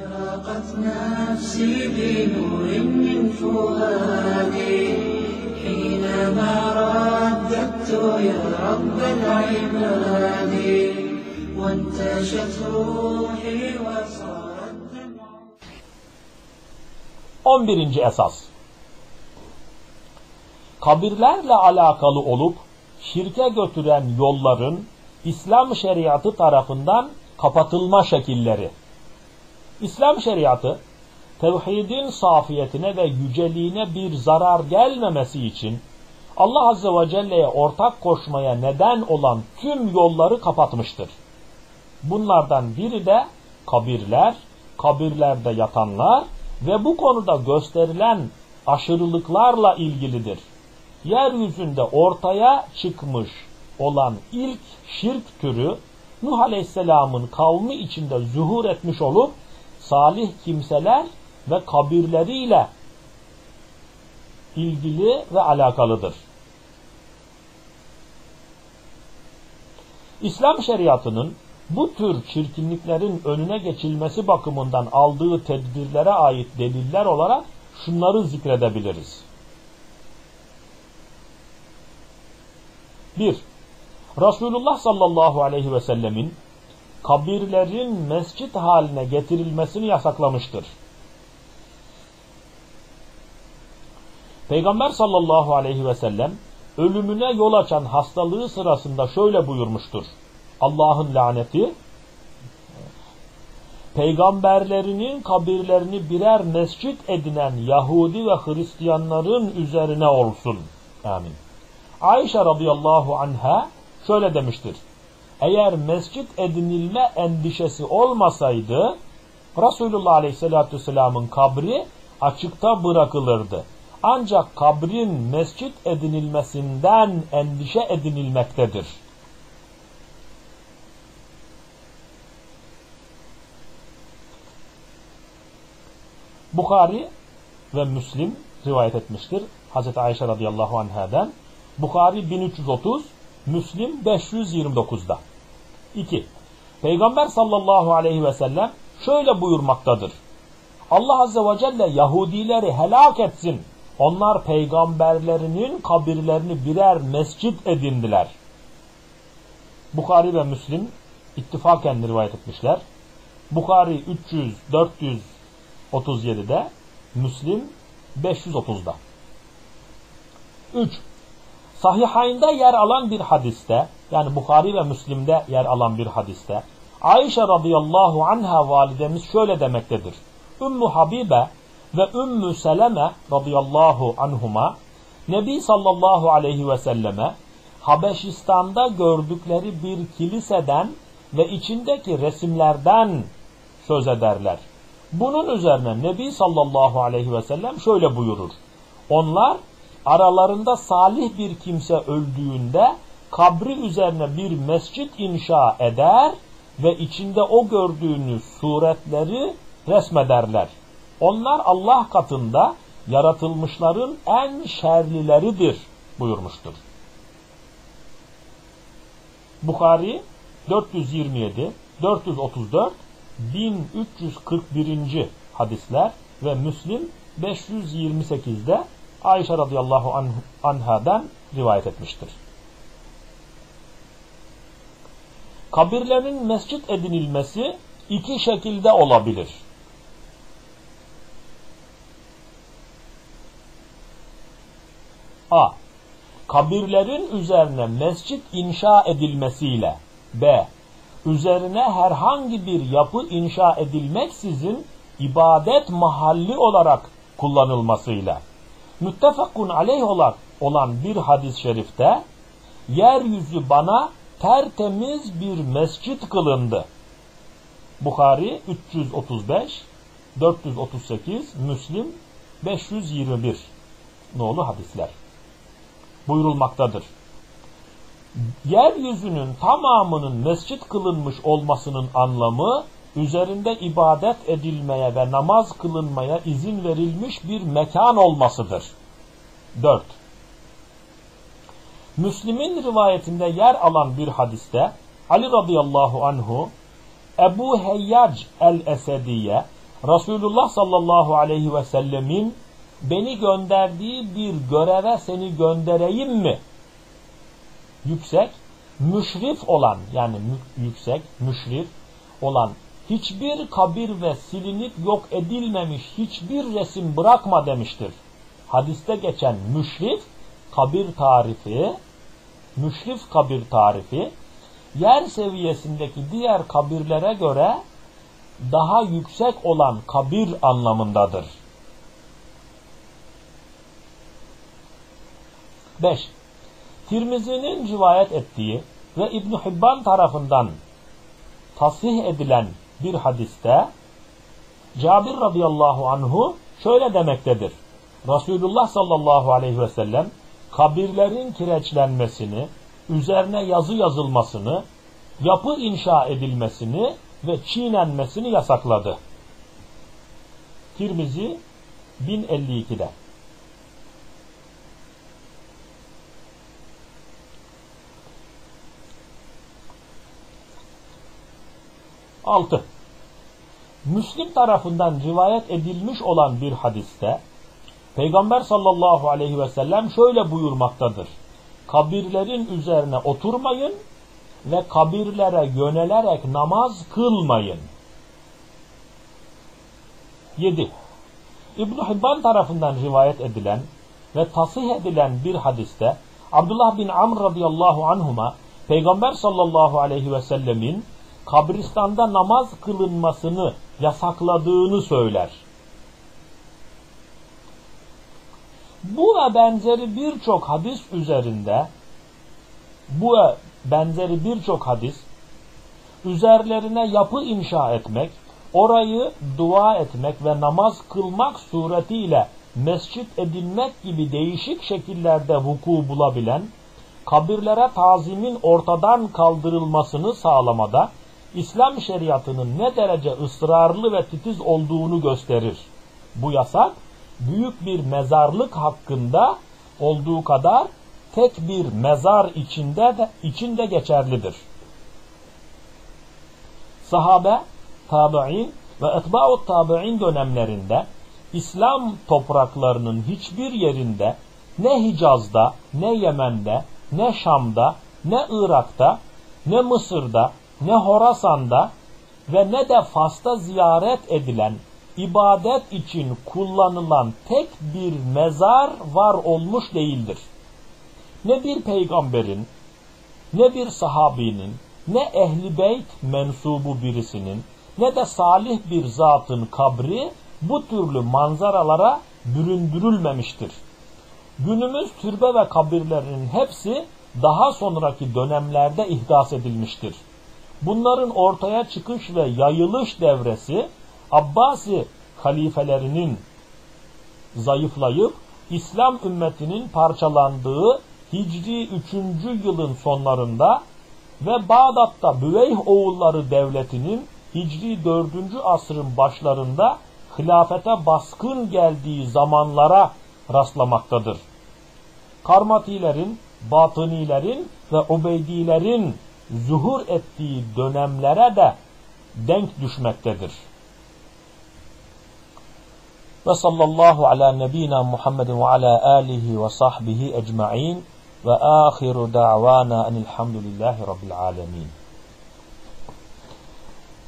أشرقت نفسي بنور من فؤادي حينما رددت يا رب العباد وانتشت روحي وصار الدمع 11. esas Kabirlerle alakalı olup şirke götüren yolların İslam şeriatı tarafından kapatılma şekilleri. İslam şeriatı tevhidin safiyetine ve yüceliğine bir zarar gelmemesi için Allah Azze ve Celle'ye ortak koşmaya neden olan tüm yolları kapatmıştır. Bunlardan biri de kabirler, kabirlerde yatanlar ve bu konuda gösterilen aşırılıklarla ilgilidir. Yeryüzünde ortaya çıkmış olan ilk şirk türü Nuh Aleyhisselam'ın kavmi içinde zuhur etmiş olup salih kimseler ve kabirleriyle ilgili ve alakalıdır. İslam şeriatının bu tür çirkinliklerin önüne geçilmesi bakımından aldığı tedbirlere ait deliller olarak şunları zikredebiliriz. 1. Resulullah sallallahu aleyhi ve sellemin kabirlerin mescit haline getirilmesini yasaklamıştır. Peygamber sallallahu aleyhi ve sellem ölümüne yol açan hastalığı sırasında şöyle buyurmuştur. Allah'ın laneti peygamberlerinin kabirlerini birer mescit edinen Yahudi ve Hristiyanların üzerine olsun. Amin. Ayşe radıyallahu anha şöyle demiştir. Eğer mescit edinilme endişesi olmasaydı Resulullah aleyhissalatü vesselamın kabri açıkta bırakılırdı. Ancak kabrin mescit edinilmesinden endişe edinilmektedir. Bukhari ve Müslim rivayet etmiştir. Hz. Ayşe radıyallahu anhadan. Bukhari 1330, Müslim 529'da. 2. Peygamber sallallahu aleyhi ve sellem şöyle buyurmaktadır. Allah azze ve celle Yahudileri helak etsin. Onlar peygamberlerinin kabirlerini birer mescit edindiler. Bukhari ve Müslim ittifaken rivayet etmişler. Bukhari 300 437'de, Müslim 530'da. 3. Sahihayn'da yer alan bir hadiste, yani Bukhari ve Müslim'de yer alan bir hadiste, Ayşe radıyallahu anha validemiz şöyle demektedir. Ümmü Habibe ve Ümmü Seleme radıyallahu anhuma Nebi sallallahu aleyhi ve selleme Habeşistan'da gördükleri bir kiliseden ve içindeki resimlerden söz ederler. Bunun üzerine Nebi sallallahu aleyhi ve sellem şöyle buyurur. Onlar aralarında salih bir kimse öldüğünde kabri üzerine bir mescit inşa eder ve içinde o gördüğünüz suretleri resmederler. Onlar Allah katında yaratılmışların en şerlileridir buyurmuştur. Bukhari 427, 434, 1341. hadisler ve Müslim 528'de Ayşe radıyallahu anh, anhadan rivayet etmiştir. Kabirlerin mescit edinilmesi iki şekilde olabilir. A. Kabirlerin üzerine mescit inşa edilmesiyle B. Üzerine herhangi bir yapı inşa edilmeksizin ibadet mahalli olarak kullanılmasıyla. Müttefakun aleyh olan, bir hadis-i şerifte yeryüzü bana tertemiz bir mescit kılındı. Bukhari 335, 438, Müslim 521 nolu hadisler buyurulmaktadır. Yeryüzünün tamamının mescit kılınmış olmasının anlamı üzerinde ibadet edilmeye ve namaz kılınmaya izin verilmiş bir mekan olmasıdır. 4. Müslim'in rivayetinde yer alan bir hadiste Ali radıyallahu anhu Ebu Heyyac el-Esediye Resulullah sallallahu aleyhi ve sellemin beni gönderdiği bir göreve seni göndereyim mi? Yüksek, müşrif olan yani yüksek, müşrif olan hiçbir kabir ve silinip yok edilmemiş hiçbir resim bırakma demiştir. Hadiste geçen müşrif kabir tarifi, müşrif kabir tarifi yer seviyesindeki diğer kabirlere göre daha yüksek olan kabir anlamındadır. 5. Tirmizi'nin rivayet ettiği ve İbn Hibban tarafından tasih edilen bir hadiste Cabir radıyallahu anhu şöyle demektedir. Resulullah sallallahu aleyhi ve sellem kabirlerin kireçlenmesini, üzerine yazı yazılmasını, yapı inşa edilmesini ve çiğnenmesini yasakladı. Tirmizi 1052'de. Altı. Müslim tarafından rivayet edilmiş olan bir hadiste Peygamber sallallahu aleyhi ve sellem şöyle buyurmaktadır. Kabirlerin üzerine oturmayın ve kabirlere yönelerek namaz kılmayın. 7. İbn Hibban tarafından rivayet edilen ve tasih edilen bir hadiste Abdullah bin Amr radıyallahu anhuma Peygamber sallallahu aleyhi ve sellemin kabristanda namaz kılınmasını yasakladığını söyler. Bu ve benzeri birçok hadis üzerinde bu benzeri birçok hadis üzerlerine yapı inşa etmek, orayı dua etmek ve namaz kılmak suretiyle mescit edilmek gibi değişik şekillerde vuku bulabilen, kabirlere tazimin ortadan kaldırılmasını sağlamada İslam şeriatının ne derece ısrarlı ve titiz olduğunu gösterir. Bu yasak büyük bir mezarlık hakkında olduğu kadar tek bir mezar içinde de içinde geçerlidir. Sahabe, tabi'in ve etba'ut tabi'in dönemlerinde İslam topraklarının hiçbir yerinde ne Hicaz'da, ne Yemen'de, ne Şam'da, ne Irak'ta, ne Mısır'da, ne Horasan'da ve ne de Fas'ta ziyaret edilen ibadet için kullanılan tek bir mezar var olmuş değildir. Ne bir peygamberin, ne bir sahabinin, ne ehli beyt mensubu birisinin, ne de salih bir zatın kabri bu türlü manzaralara büründürülmemiştir. Günümüz türbe ve kabirlerinin hepsi daha sonraki dönemlerde ihdas edilmiştir. Bunların ortaya çıkış ve yayılış devresi Abbasi halifelerinin zayıflayıp İslam ümmetinin parçalandığı Hicri 3. yılın sonlarında ve Bağdat'ta Büveyh oğulları devletinin Hicri 4. asrın başlarında hilafete baskın geldiği zamanlara rastlamaktadır. Karmatilerin, Batınilerin ve Ubeydilerin zuhur ettiği dönemlere de denk düşmektedir. وصلى الله على نبينا محمد وعلى آله وصحبه أجمعين وآخر دعوانا أن الحمد لله رب العالمين.